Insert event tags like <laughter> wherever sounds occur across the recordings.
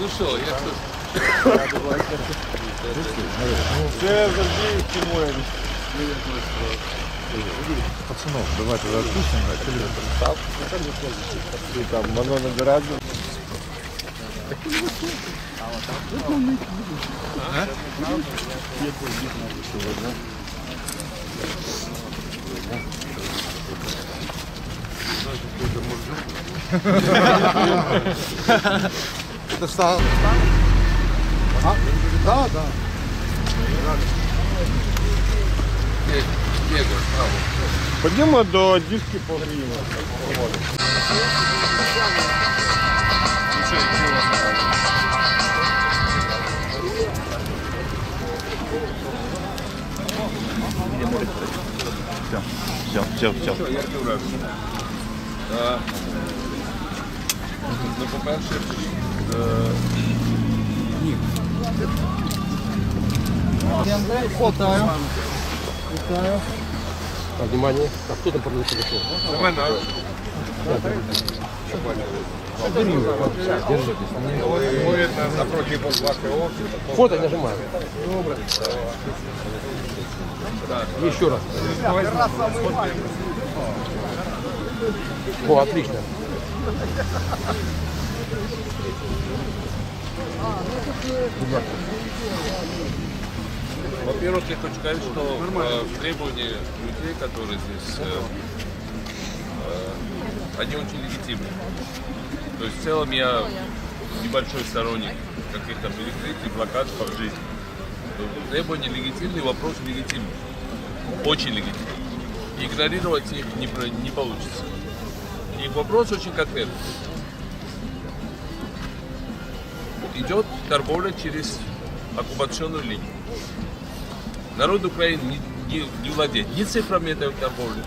Ну що, як тут? Це завжди стимує. Пацанов, давайте отпустим, да, І там воно набирається. Это стало. А? Да, да. Диего, справа. Ходімо до дівки погріємо. Все, все, все. Що, як ти враження? Так. Ну, по-перше, е, Внимание. А кто там продает телефон? Ми напротив. Фото нажимаю. Еще раз. О, отлично. Во-первых, я хочу сказать, что э, требования людей, которые здесь, э, э, они очень легитимны. То есть в целом я небольшой сторонник каких-то перекрытий, блокад по жизни. Требования легитимные, вопрос легитимный. Очень легитимный. Игнорировать их не, не получится. И вопрос очень конкретный. Идет торговля через оккупационную линию. Народ Украины не, не- не владеет ни цифрами этой торговли,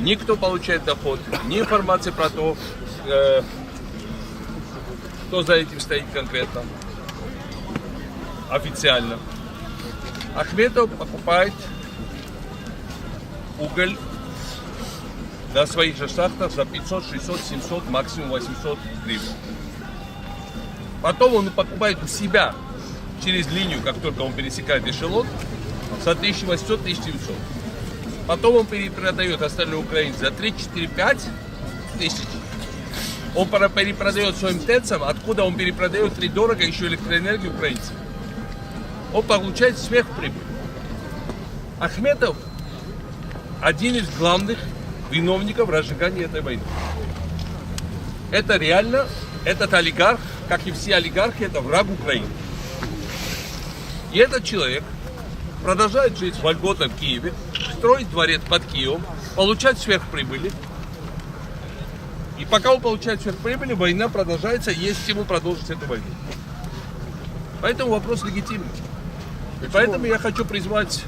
ни кто получает доход, ни информации про то, э, кто за этим стоит конкретно, официально. Ахметов покупает уголь на своих же шахтах за 500, 600, 700, максимум 800 гривен. Потом он покупает у себя через линию, как только он пересекает эшелон, за 1800-1900. Потом он перепродает остальной Украине за 3, 4, 5 тысяч. Он перепродает своим ТЭЦам, откуда он перепродает три дорого еще электроэнергию украинцам. Он получает сверхприбыль. Ахметов один из главных виновников разжигания этой войны. Это реально, этот олигарх, как и все олигархи, это враг Украины. И этот человек продолжает жить в Киеве, строить дворец под Киевом, получать сверхприбыли. И пока он получает сверхприбыли, война продолжается, есть ему продолжить эту войну. Поэтому вопрос легитимный. И поэтому я хочу призвать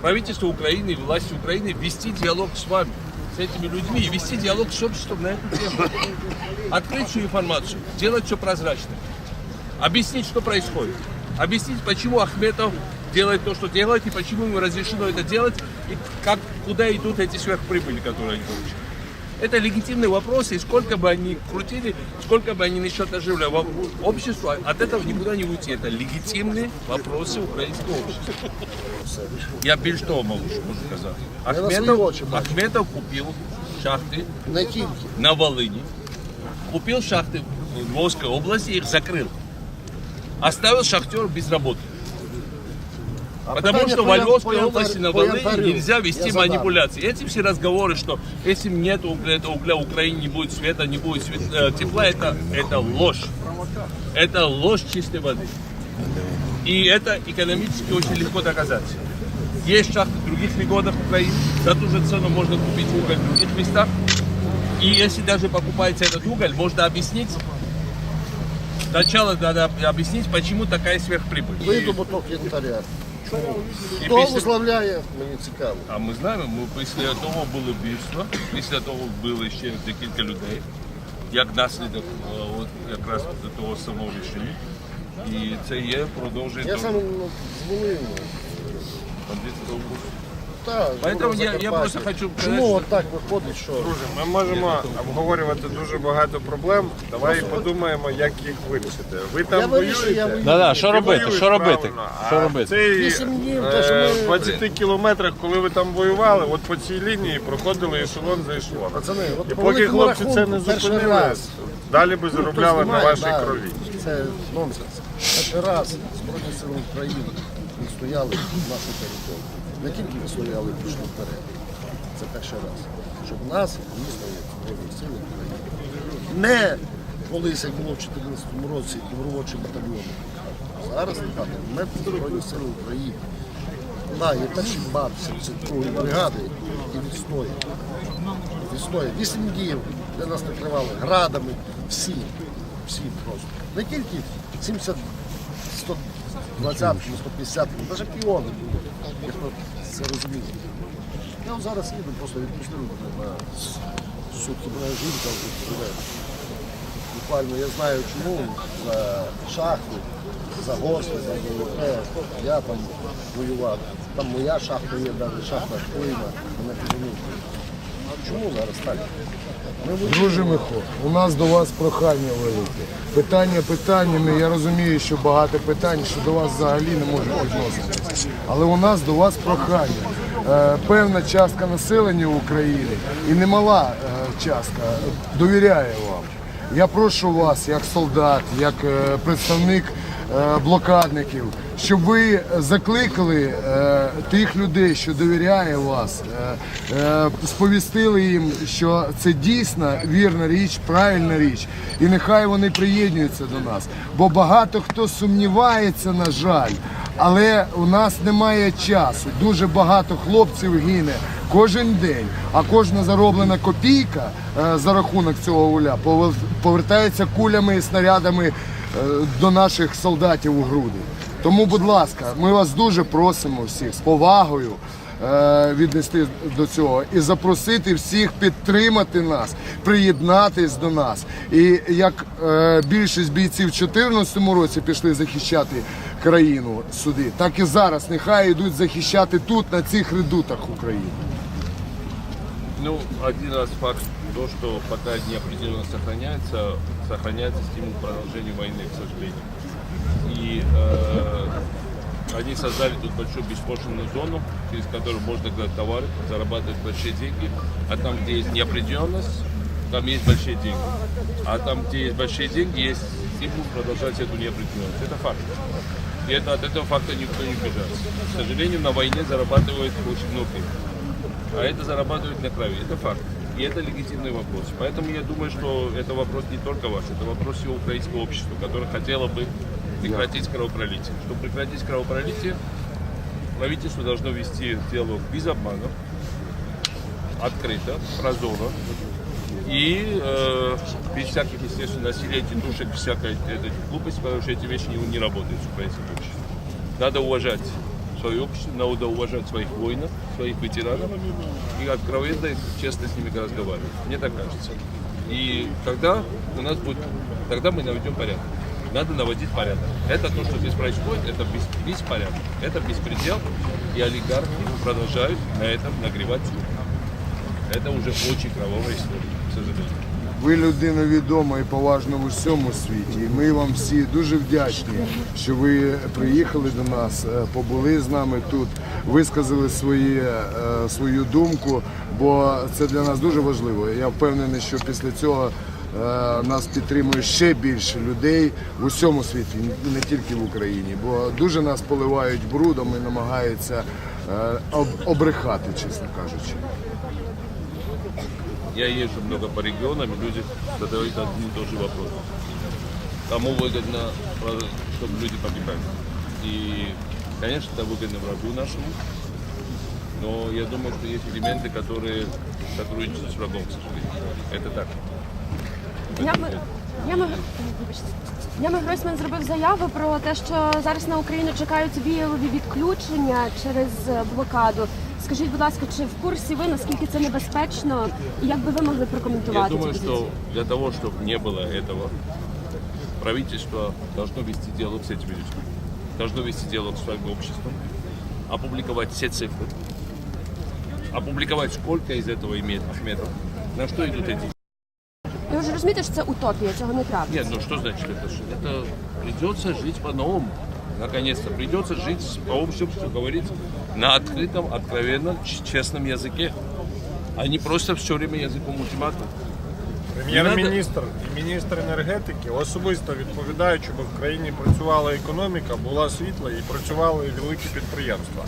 правительство Украины и власти Украины вести диалог с вами, с этими людьми, и вести диалог с обществом на эту тему. Открыть всю информацию, делать все прозрачно, объяснить, что происходит, объяснить, почему Ахметов делает то, что делает, и почему ему разрешено это делать, и как, куда идут эти сверхприбыли, которые они получают. Это легитимный вопрос, и сколько бы они крутили, сколько бы они насчет оживля общества, от этого никуда не уйти. Это легитимные вопросы украинского общества. Я більш того можу, сказати. Ахметов, Ахметов купив шахти На на Волыни, купил шахты в Львовской области, их закрыл. Оставил шахтер без работы. Потому питание что по янтарю- области на янтарю нельзя вести манипуляции. Эти все разговоры, что если нет угля, это угля в Украине не будет света, не будет свет- э, тепла, это, это ложь. Это ложь чистой воды. И это экономически очень легко доказать. Есть шахты в других регионах Украины, за ту же цену можно купить уголь в других местах. И если даже покупаете этот уголь, можно объяснить, сначала надо объяснить, почему такая сверхприбыль. Видобуток янтаря. Хто після- возглавляє, мені цікаво. А ми знаємо, ми після того було бійство, після того вбили ще декілька людей. як наслідок е, от якраз того самого рішення. І це є продовження Я сам того Так, Поэтому я- я просто хочу сказати, Чому що- от так виходить, що Друже, ми можемо обговорювати дуже багато проблем. Давай подумаємо, як їх вирішити. Ви там Я я воюєте. воюю. Що робити? Що робити? Що робити? Цей, Вісім днів, е, те, що ми- в 20 кілометрах, коли ви там воювали, от по цій лінії проходили ешелон за ешелоном. Пацани, от І по поки великому хлопці це не рахунку, перший зупинили, раз. далі би заробляли на вашій да, крові. Це нонсенс. Перший раз Збройні сили України відстояли нашу територію. Не тільки відстояли, пішли вперед. Це перший раз. Щоб нас визнали Збройні сили України. Не колись, як було в 2014 році, добровольчі батальйони. Зараз нехати не Збройні сили України. Да, є перші бат 72-ї бригади і відстоює. Відстоює. Вісім днів, де нас накривали градами, всі, всі просто. Не тільки 70, 120, 150, навіть піони були, якщо це розуміє. Я от зараз їду, просто відпустили мене на сутки, мене жінка живе. Буквально я знаю чому, за шахту, за гости, за ВВП, я там воював. Там моя шахта є, навіть шахта вплина, мене підженуть. Чому зараз так? Друже Михо, у нас до вас прохання велике. Питання питаннями, я розумію, що багато питань, що до вас взагалі не можуть відноситися. Але у нас до вас прохання. Е, певна частка населення України і немала е, частка довіряє вам. Я прошу вас, як солдат, як е, представник блокадників, щоб ви закликали е, тих людей, що довіряє вас, е, е, сповістили їм, що це дійсно вірна річ, правильна річ, і нехай вони приєднуються до нас. Бо багато хто сумнівається, на жаль, але у нас немає часу. Дуже багато хлопців гине кожен день, а кожна зароблена копійка е, за рахунок цього уля повер- повертається кулями і снарядами е, до наших солдатів у груди. Тому, будь ласка, ми вас дуже просимо всіх з повагою е, віднести до цього і запросити всіх підтримати нас, приєднатись до нас. І як е, більшість бійців в 2014 році пішли захищати країну сюди, так і зараз нехай йдуть захищати тут, на цих редутах України. Ну, один раз факт, то, что пока неопределенность сохраняется, сохраняется стимул к продолжению войны, к сожалению. И э, они создали тут большую беспошлинную зону, через которую можно гнать товары, зарабатывать большие деньги. А там, где есть неопределенность, там есть большие деньги. А там, где есть большие деньги, есть стимул продолжать эту неопределенность. Это факт. И это, от этого факта никто не убежится. К сожалению, на войне зарабатывают очень многие а это зарабатывают на крови. Это факт. И это легитимный вопрос. Поэтому я думаю, что это вопрос не только ваш, это вопрос всего украинского общества, которое хотело бы прекратить кровопролитие. Чтобы прекратить кровопролитие, правительство должно вести диалог без обманов, открыто, прозоро и э, без всяких, естественно, насилия, тетушек, всякой этой глупости, потому что эти вещи не, не работают в украинском обществе. Надо уважать свое общество, надо уважать своих воинов, своих ветеранов и откровенно и честно с ними разговаривать. Мне так кажется. И тогда у нас будет, тогда мы наведем порядок. Надо наводить порядок. Это то, что здесь происходит, это бес, беспорядок. Это беспредел, и олигархи продолжают на этом нагревать. Это уже очень кровавая история, к сожалению. Ви людина відома і поважна в усьому світі. Ми вам всі дуже вдячні, що ви приїхали до нас, е, побули з нами тут, висказали свої, е, свою думку, бо це для нас дуже важливо. Я впевнений, що після цього е, нас підтримує ще більше людей в усьому світі, не тільки в Україні, бо дуже нас поливають брудом і намагаються обрехати, чесно кажучи. Я езжу много по регионам, и люди задают один и тот же вопрос. Кому выгодно, э, чтобы люди погибали? И, конечно, это выгодно врагу нашему, но я думаю, что есть элементы, которые сотрудничают с врагом, к сожалению. Это так. Днями, днями, вибачте. Днями Гройсман зробив заяву про те, що зараз на Україну чекають віялові відключення через е, блокаду. Скажіть, будь ласка, чи в курсі ви наскільки це небезпечно, і як би ви могли Я прокоментувати думаю, цю что позицію? для того, чтобы не было этого, правительство должно вести диалог с этими людьми, должно вести диалог с своим обществом, опубликовать все цифры, опубликовать, сколько из этого имеет Ахметов, на что идут эти Ви вже розумієте, що це утопія, цього не трапиться. Нет, ну что значит это? же? Это придется жить по-новому. Наконец-то придется жить по общему, что говорить, на открытом, откровенном, ч- честном языке, а не просто все время языком ультиматума. Прем'єр-міністр і міністр енергетики особисто відповідають, щоб в країні працювала економіка, була світла і працювали великі підприємства.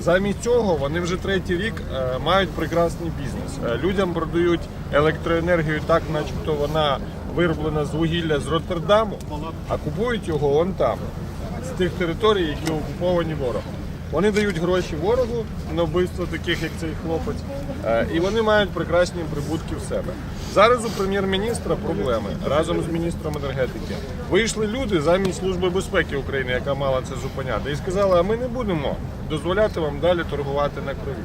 Замість цього вони вже третій рік е, мають прекрасний бізнес. Е, Людям продають електроенергію так, начебто вона вироблена з вугілля з Роттердаму, а купують його вон там, з тих територій, які окуповані ворогом. Вони дають гроші ворогу на вбивство таких, як цей хлопець, е, і вони мають прекрасні прибутки в себе. Зараз у прем'єр-міністра проблеми разом з міністром енергетики. Вийшли люди замість Служби безпеки України, яка мала це зупиняти, і сказали, а ми не будемо дозволяти вам далі торгувати на крові.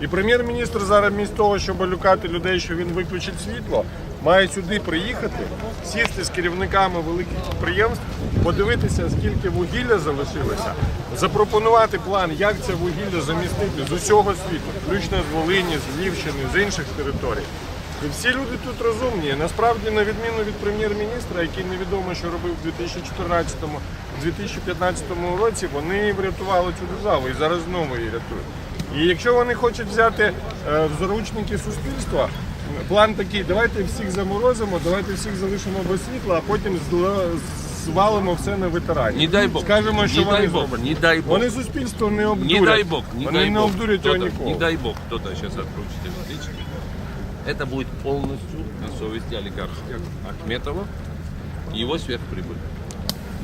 І прем'єр-міністр зараз, вмість того, щоб люкати людей, що він виключить світло, має сюди приїхати, сісти з керівниками великих підприємств, подивитися, скільки вугілля залишилося, запропонувати план, як це вугілля замістити з усього світу, включно з Волині, з Львівщини, з інших територій. І всі люди тут розумні. Насправді, на відміну від прем'єр-міністра, який невідомо, що робив у 2014-му, у 2015 році, вони врятували цю державу і зараз знову її рятують. І якщо вони хочуть взяти е, в заручники суспільства, план такий: давайте всіх заморозимо, давайте всіх залишимо без світла, а потім зла- звалимо все на ветеранів. Не дай Бог. Скажемо, що не вони дай Бог, зроблять. не дай Бог. Вони суспільство не обдурять. Не дай Бог, не вони дай не Бог. обдурять його Кто-то- ніколи. Не дай Бог, кто-то сейчас открутит этот личный. Это будет полностью на совести олигарха Ахметова и его сверхприбыль.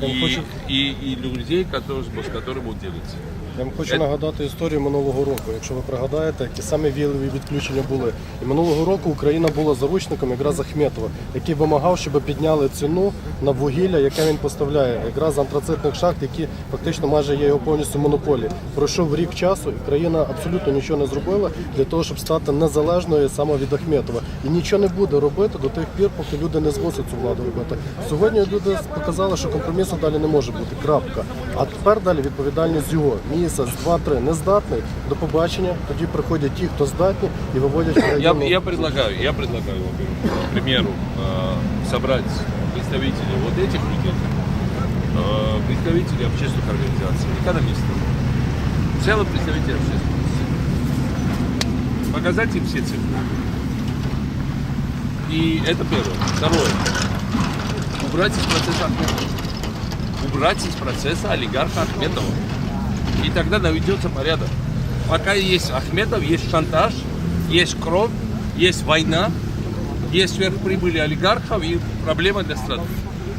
И, и, и людей, которые, с которым он делится. Я вам хочу нагадати історію минулого року. Якщо ви пригадаєте, які саме віливі відключення були. І минулого року Україна була заручником якраз Ахметова, який вимагав, щоб підняли ціну на вугілля, яке він поставляє, якраз з антрацитних шахт, які фактично майже є його повністю монополії. Пройшов рік часу, і країна абсолютно нічого не зробила для того, щоб стати незалежною саме від Ахметова. І нічого не буде робити до тих пір, поки люди не змусять цю владу робити. Сьогодні люди показали, що компромісу далі не може бути. Крапка. А тепер далі відповідальність його. Місяць, два, три не здатний. До побачення. Тоді приходять ті, хто здатні, і виводять Я, країну. я предлагаю, я предлагаю, во-первых, к примеру, э, собрать представителей вот этих людей, э, представителей общественных организаций, экономистов, в целом представителей общественности, показать им все цифры. И это первое. Второе. Убрать из процесса Ахметова. Убрать из процесса олигарха Ахметова. И тогда наведется порядок. Пока есть Ахметов, есть шантаж, есть кровь, есть война, есть сверхприбыли олигархов и проблема для страны.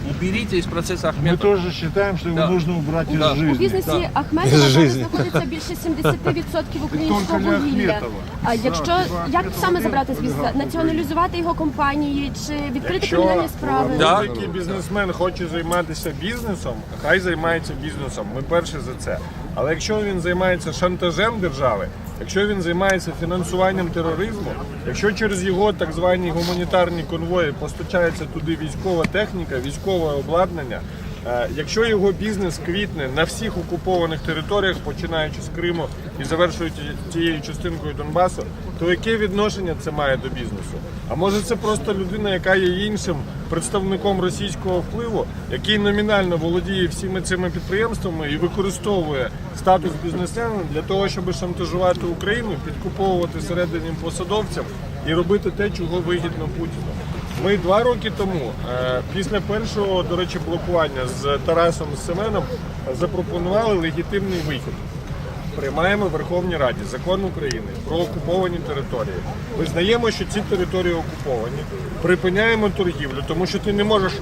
Уберите из процесса Мы Ахметова. тоже считаем, что его Да. нужно убрать Да. из У жизни. бізнесі Так. Ахметова зараз знаходиться більше 70% українського Тільки для вугілля. Ахметова. А якщо як саме забрати з бізнесу? Націоналізувати його компанії чи відкрити кримінальні справи? Да. будь-який бізнесмен хоче займатися бізнесом, хай займається бізнесом. Ми перші за це. Але якщо він займається шантажем держави, якщо він займається фінансуванням тероризму, якщо через його так звані гуманітарні конвої постачається туди військова техніка, військове обладнання. Е, Якщо його бізнес квітне на всіх окупованих територіях, починаючи з Криму і завершуючи тією частинкою Донбасу, то яке відношення це має до бізнесу? А може це просто людина, яка є іншим представником російського впливу, який номінально володіє всіми цими підприємствами і використовує статус бізнесмена для того, щоб шантажувати Україну, підкуповувати середнім посадовцям і робити те, чого вигідно Путіну. Ми два роки тому, е, після першого, до речі, блокування з Тарасом Семеном, запропонували легітимний вихід. Приймаємо в Верховній Раді закон України про окуповані території. Визнаємо, що ці території окуповані. Припиняємо торгівлю, тому що ти не можеш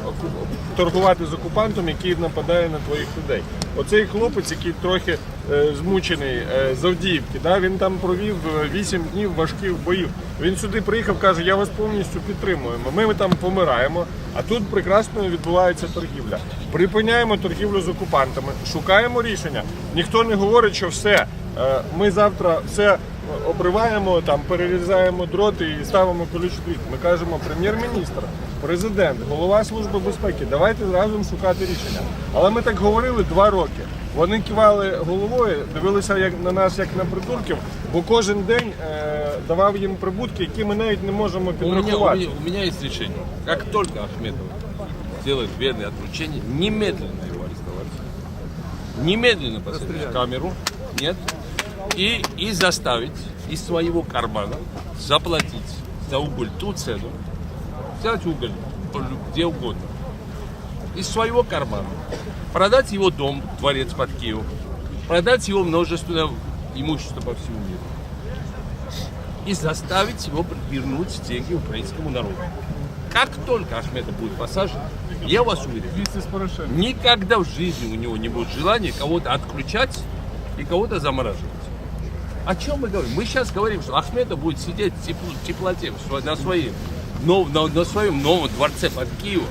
торгувати з окупантом, який нападає на твоїх людей. Оцей хлопець, який трохи е, змучений е, з да, він там провів 8 днів важких боїв. Він сюди приїхав, каже, я вас повністю підтримуємо. Ми там помираємо, а тут прекрасно відбувається торгівля. Припиняємо торгівлю з окупантами, шукаємо рішення. Ніхто не говорить, що все. е, Ми завтра все обриваємо, там, перерізаємо дроти і ставимо колючу дріт. Ми кажемо прем'єр-міністр, президент, голова Служби безпеки, давайте разом шукати рішення. Але ми так говорили два роки. Вони кивали головою, дивилися як на нас як на придурків, бо кожен день е, давав їм прибутки, які ми навіть не можемо У меня, у, підрахувати. меня, у меня есть решение. Как только Ахметов сделает верное отлучение, немедленно его арестовать. Немедленно посадить в камеру. Нет. И, и заставить из своего кармана заплатить за уголь ту цену. Взять уголь где угодно. Из своего кармана. Продать его дом, дворец под Киевом. Продать его множественное имущество по всему миру и заставить его вернуть деньги украинскому народу. Как только Ахметов будет посажен, я вас уверяю, никогда в жизни у него не будет желания кого-то отключать и кого-то замораживать. О чем мы говорим? Мы сейчас говорим, что Ахметов будет сидеть в тепло- теплоте на, на, на своем новом дворце под Киевом,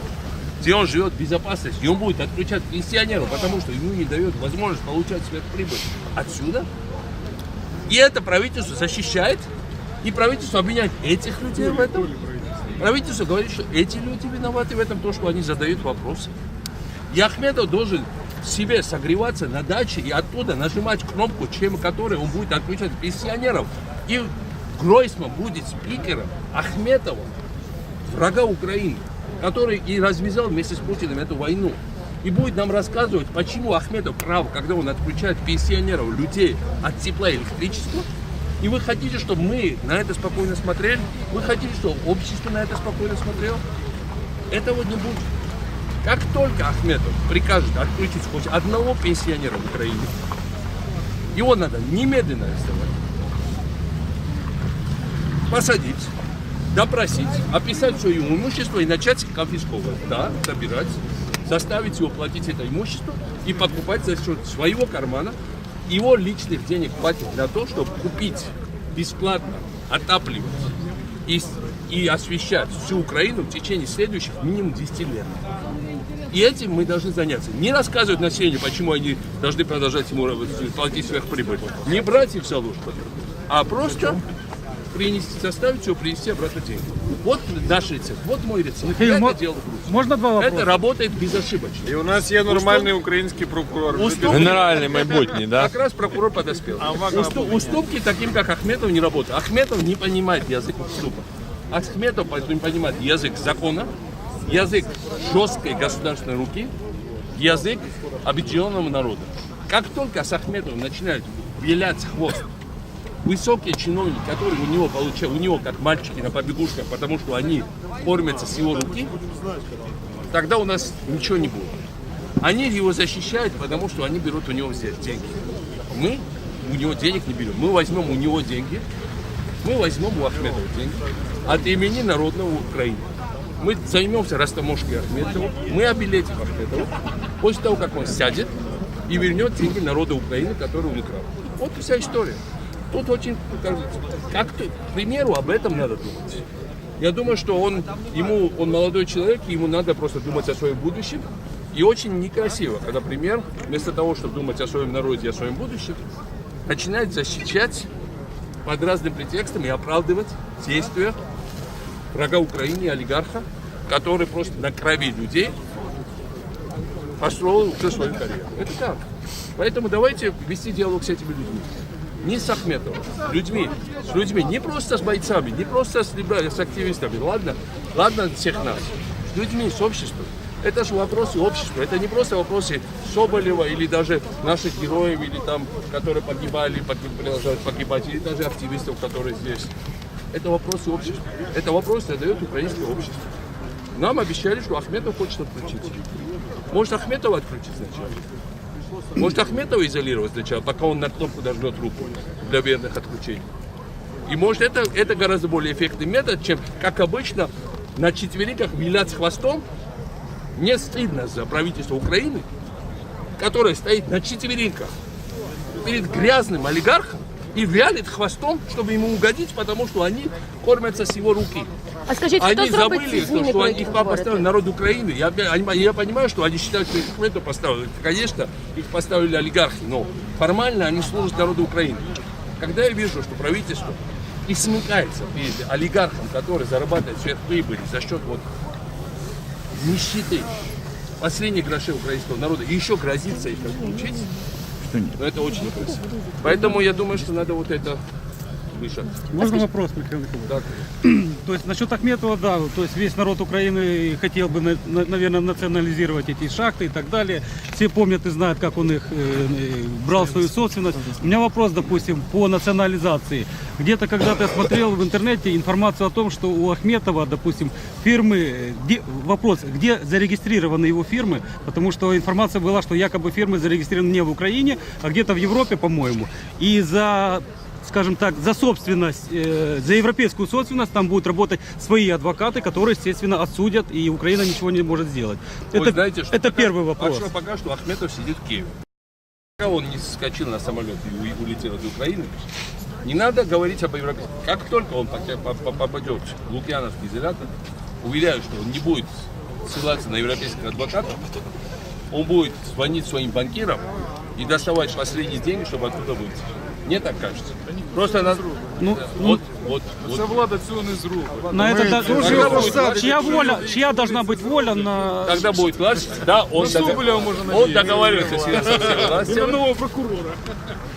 где он живет в безопасности, и он будет отключать пенсионеров, потому что ему не дает возможность получать сверхприбыль отсюда. И это правительство защищает, и правительство обвиняет этих людей в этом. Правительство говорит, что эти люди виноваты в этом, то, что они задают вопросы. И Ахметов должен себе согреваться на даче и оттуда нажимать кнопку, чем которой он будет отключать пенсионеров. И Гройсман будет спикером Ахметова, врага Украины, который и развязал вместе с Путиным эту войну. И будет нам рассказывать, почему Ахметов прав, когда он отключает пенсионеров, людей от тепла и электричества. И вы хотите, чтобы мы на это спокойно смотрели? Вы хотите, чтобы общество на это спокойно смотрело? Этого не будет. Как только Ахметов прикажет отключить хоть одного пенсионера в Украине, его надо немедленно арестовать, посадить, допросить, описать свое имущество и начать конфисковывать. Да, собирать, заставить его платить это имущество и покупать за счет своего кармана. Его личных денег хватит для того, чтобы купить бесплатно, отапливать и, и освещать всю Украину в течение следующих минимум 10 лет. И этим мы должны заняться. Не рассказывать населению, почему они должны продолжать ему работать, платить сверхприбыль. Не брать их в залужку, а просто принести, заставить его принести обратно деньги. Вот наш рецепт, вот мой рецепт. Я это делал в Грузии. Можна два вопроса? Это работает безошибочно. І у нас є нормальний український прокурор. Уступки- Генеральный майбутний, да? Как раз прокурор подоспел. А Вагнер Усту- уступки таким, как Ахметов, не работают. Ахметов не понимает язык уступок. Ахметов не понимает язык закона, язык жесткой государственной руки, язык объединенного народа. Как только с Ахметовым начинают вилять хвост высокие чиновники, которые у него получают, у него как мальчики на побегушках, потому что они кормятся с его руки, тогда у нас ничего не будет. Они его защищают, потому что они берут у него здесь деньги. Мы у него денег не берем. Мы возьмем у него деньги, мы возьмем у Ахметова деньги от имени народного Украины. Мы займемся растаможкой Ахметова, мы обилетим Ахметова после того, как он сядет и вернет деньги народа Украины, которые он украл. Вот и вся история. Тут очень, как, как-то, к примеру, об этом надо думать. Я думаю, что он, ему, он молодой человек, ему надо просто думать о своем будущем. И очень некрасиво, когда премьер, вместо того, чтобы думать о своем народе о своем будущем, начинает защищать под разным претекстом и оправдывать действия врага Украины, олигарха, который просто на крови людей построил уже свою карьеру. Это так. Поэтому давайте вести диалог с этими людьми. Не с Ахметовым, людьми, с людьми, не просто с бойцами, не просто с, с активистами, ладно, ладно всех нас, с людьми, с обществом. Это же вопросы общества, это не просто вопросы Соболева или даже наших героев, или там, которые погибали, погиб- продолжают погибать, или даже активистов, которые здесь. Это вопросы общества. Это вопросы задает украинское общество. Нам обещали, что Ахметов хочет отключить. Может, Ахметова отключить сначала? Может, Ахметова изолировать сначала, пока он на кнопку дожмет руку для верных отключений? И может, это, это гораздо более эффектный метод, чем, как обычно, на четвериках вилять хвостом. Не стыдно за правительство Украины, которое стоит на четвереньках перед грязным олигархом и вялит хвостом, чтобы ему угодить, потому что они кормятся с его руки. А скажіть, хто Они зробить забыли, ці то, зміни, что про они, які их ви папа говорите? поставил народ Украины. Я, я, я понимаю, что они считают, что их Ахметов поставили. Конечно, их поставили олигархи, но формально они служат народу Украины. когда я вижу, что правительство и смыкается перед олигархом, который зарабатывает сверхприбыли за счет вот нищеты, последних грошей украинского народа, и еще грозится их отключить, но это очень некрасиво. Поэтому я думаю, что надо вот это вышать. Можно вопрос, Михаил Николаевич? Так. <clears throat> То есть насчет Ахметова, да, то есть весь народ Украины хотел бы, на- на- наверное, национализировать эти шахты и так далее. Все помнят и знают, как он их э, э, брал свою собственность. У меня вопрос, допустим, по национализации. Где-то когда-то я смотрел в интернете информацию о том, что у Ахметова, допустим, фирмы, э, где, вопрос, где зарегистрированы его фирмы, потому что информация была, что якобы фирмы зарегистрированы не в Украине, а где-то в Европе, по-моему. И за скажем так, за собственность, э, за европейскую собственность там будут работать свои адвокаты, которые, естественно, отсудят, и Украина ничего не может сделать. Вы это знаете, что это пока- первый вопрос. а что пока что Ахметов сидит в Киеве. Пока он не соскочил на самолет и улетел из Украины, не надо говорить об европейском. Как только он попадет в Лукьяновский изолятор, уверяю, что он не будет ссылаться на европейских адвокатов, он будет звонить своим банкирам и доставать последние деньги, чтобы оттуда выйти. Мне так кажется. Просто надо... Ну, вот, вот, вот. влада цього не зробить. На это да- чья воля, чья должна быть воля на Когда будет власть, да, он, догов- он договаривается с со всеми властями. Нового прокурора.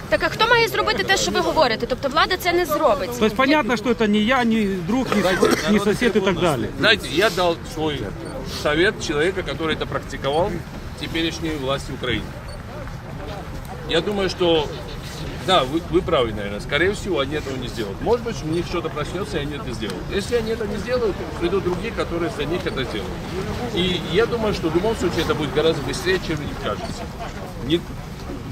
Так а хто має зробити те, що ви говорите? Тобто влада це не зробить. То есть понятно, что это не я, не друг, не, не сосед и так далее. Знаете, я дал свой совет человека, который это практиковал, теперешней власти Украины. Я думаю, что да, вы, вы правы, наверное. Скорее всего, они этого не сделают. Может быть, у них что-то проснется, и они это сделают. Если они это не сделают, придут другие, которые за них это сделают. И я думаю, что в любом случае это будет гораздо быстрее, чем им кажется. Не,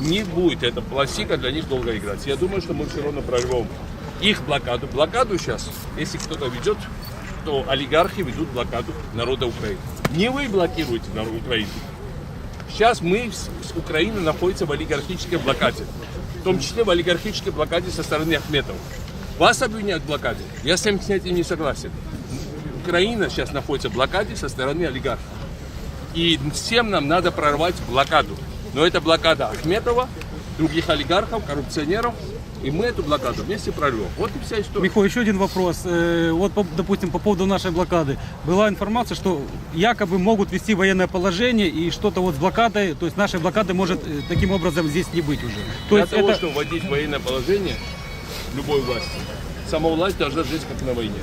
не будет эта пластика для них долго играть. Я думаю, что мы все равно прорвем их блокаду. Блокаду сейчас, если кто-то ведет, то олигархи ведут блокаду народа Украины. Не вы блокируете народ Украины. Сейчас мы, с Украины, находится в олигархической блокаде. В том числе в олигархической блокаде со стороны Ахметова. Вас обвиняют в блокаде. Я с этим не согласен. Украина сейчас находится в блокаде со стороны олигархов. И всем нам надо прорвать блокаду. Но это блокада Ахметова, других олигархов, коррупционеров. И мы эту блокаду вместе прорвем. Вот и вся история. Михо, еще один вопрос. Э, Вот, допустим, по поводу нашей блокады. Была информация, что якобы могут ввести военное положение и что-то вот с блокадой, то есть нашей блокады может э, таким образом здесь не быть уже. То Для есть того, это... чтобы вводить военное положение любой власти, сама власть должна жить как на войне.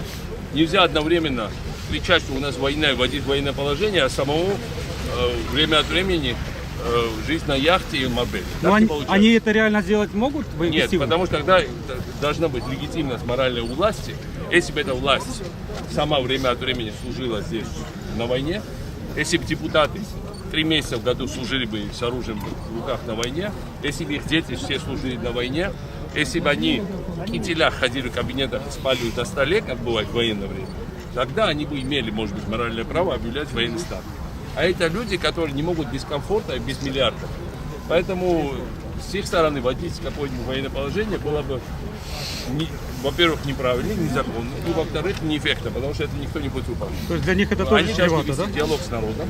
Нельзя одновременно кричать, что у нас война и вводить военное положение, а самому э, время от времени э, жить на яхте и мобиле. Но они, они это реально сделать могут? Вы- Нет, потому что тогда должна быть легитимность моральной у власти. Если бы эта власть сама время от времени служила здесь на войне, если бы депутаты три месяца в году служили бы с оружием в руках на войне, если бы их дети все служили на войне, если бы они в кителях ходили в кабинетах и спали на столе, как бывает в военное время, тогда они бы имели, может быть, моральное право объявлять военный стан. А это люди, которые не могут без комфорта и без миллиардов. Поэтому с их стороны вводить какое-нибудь военное положение было бы, не- во-первых, неправильно, незаконно, и, во-вторых, неэффектно, потому что это никто не будет выполнять. То есть для них это тоже Они должны вести да? диалог с народом,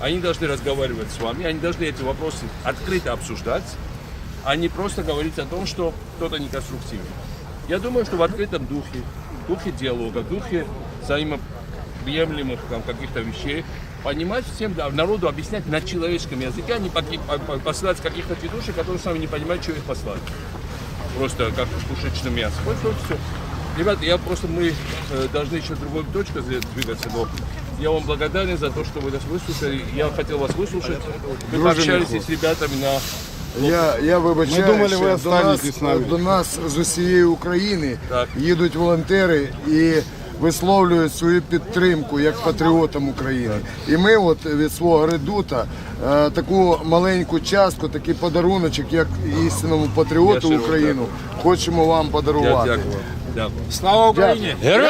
они должны разговаривать с вами, они должны эти вопросы открыто обсуждать, а не просто говорить о том, что кто-то неконструктивный. Я думаю, что в открытом духе, духе диалога, духе взаимоприемлемых там, каких-то вещей, понимать всем, да, народу объяснять на человеческом языке, а не поки- по- по- посылать каких-то ведущих, которые сами не понимают, что их послать. Просто как пушечное мясо. Вот, вот все. Ребята, я просто мы э, должны еще в другой точке двигаться, но я вам благодарен за то, что вы нас выслушали. Я хотел вас выслушать. Вы пообщались с ребятами на Я, я вибачаюся, Ми думали, ви до, останетесь нас, навіть. до нас з усієї України Так. їдуть волонтери і висловлюють свою підтримку як патріотам України. І ми от від свого редута е, таку маленьку частку, такий подаруночок, як істинному патріоту України, хочемо вам подарувати. дякую. Дякую. Слава Україні! Дякую.